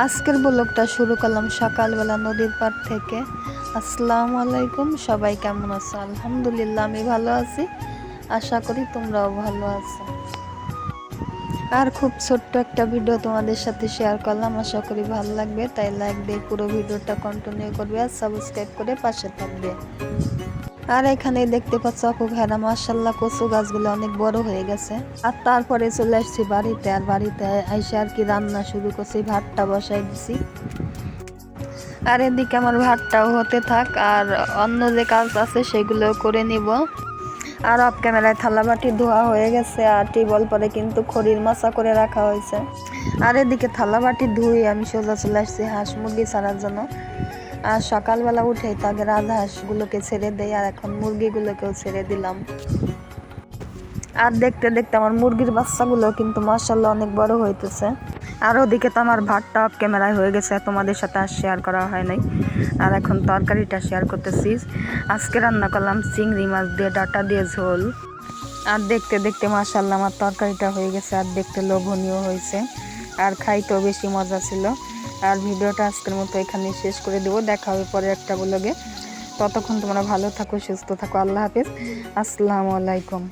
আজকের ব্লগটা শুরু করলাম সকালবেলা নদীর পাড় থেকে। আসসালামু আলাইকুম, সবাই কেমন আছো? আলহামদুলিল্লাহ, আমি ভালো আছি। আশা করি তোমরাও ভালো আছো। আর খুব ছোট্ট একটা ভিডিও তোমাদের সাথে শেয়ার করলাম, আশা করি ভালো লাগবে। তাই লাইক দিয়ে পুরো ভিডিওটা কন্টিনিউ করবে আর সাবস্ক্রাইব করে পাশে থাকবে। আর এখানে দেখতে পাচ্ছ আপু ভেড়া মাসাল্লাহ কচু গাছগুলো অনেক বড় হয়ে গেছে। আর তারপরে চলে আসছি বাড়িতে, আর বাড়িতে এসে আর কি রান্না শুরু করছি, ভাতটা বসাই দিছি। আর এদিকে আমার ভাতটাও হতে থাক, আর অন্য যে কাজ আছে সেগুলো করে নিব। আর অফ ক্যামেরায় থালা বাটি ধোয়া হয়ে গেছে, আর টিবল পরে কিন্তু খড়ির মাছা করে রাখা হয়েছে। আর এদিকে থালা বাটি ধুই আমি সোজা চলে আসছি হাঁস মুরগি ছাড়ার জন্য। আর সকালবেলা উঠেই তাকে রাজহাঁসগুলোকে ছেড়ে দেয় আর এখন মুরগিগুলোকেও ছেড়ে দিলাম। আর দেখতে দেখতে আমার মুরগির বাচ্চাগুলো কিন্তু মার্শাল্লাহ অনেক বড় হইতেছে। আর ওদিকে তো আমার ভাতটা অফ ক্যামেরায় হয়ে গেছে, তোমাদের সাথে আর শেয়ার করা হয় নাই। আর এখন তরকারিটা শেয়ার করতেছি। আজকে রান্না করলাম চিংড়ি মাছ দিয়ে, ডাটা দিয়ে ঝোল। আর দেখতে দেখতে মার্শাল্লাহ আমার তরকারিটা হয়ে গেছে, আর দেখতে লোভনীয় হয়েছে। আর খাইতেও বেশি মজা ছিল। আর ভিডিওটা আজকের মতো এখানে শেষ করে দেবো। দেখা হবে পরে একটা ব্লগে ততক্ষণ তোমরা ভালো থাকো, সুস্থ থাকো। আল্লাহ হাফিজ। আসসালামু আলাইকুম।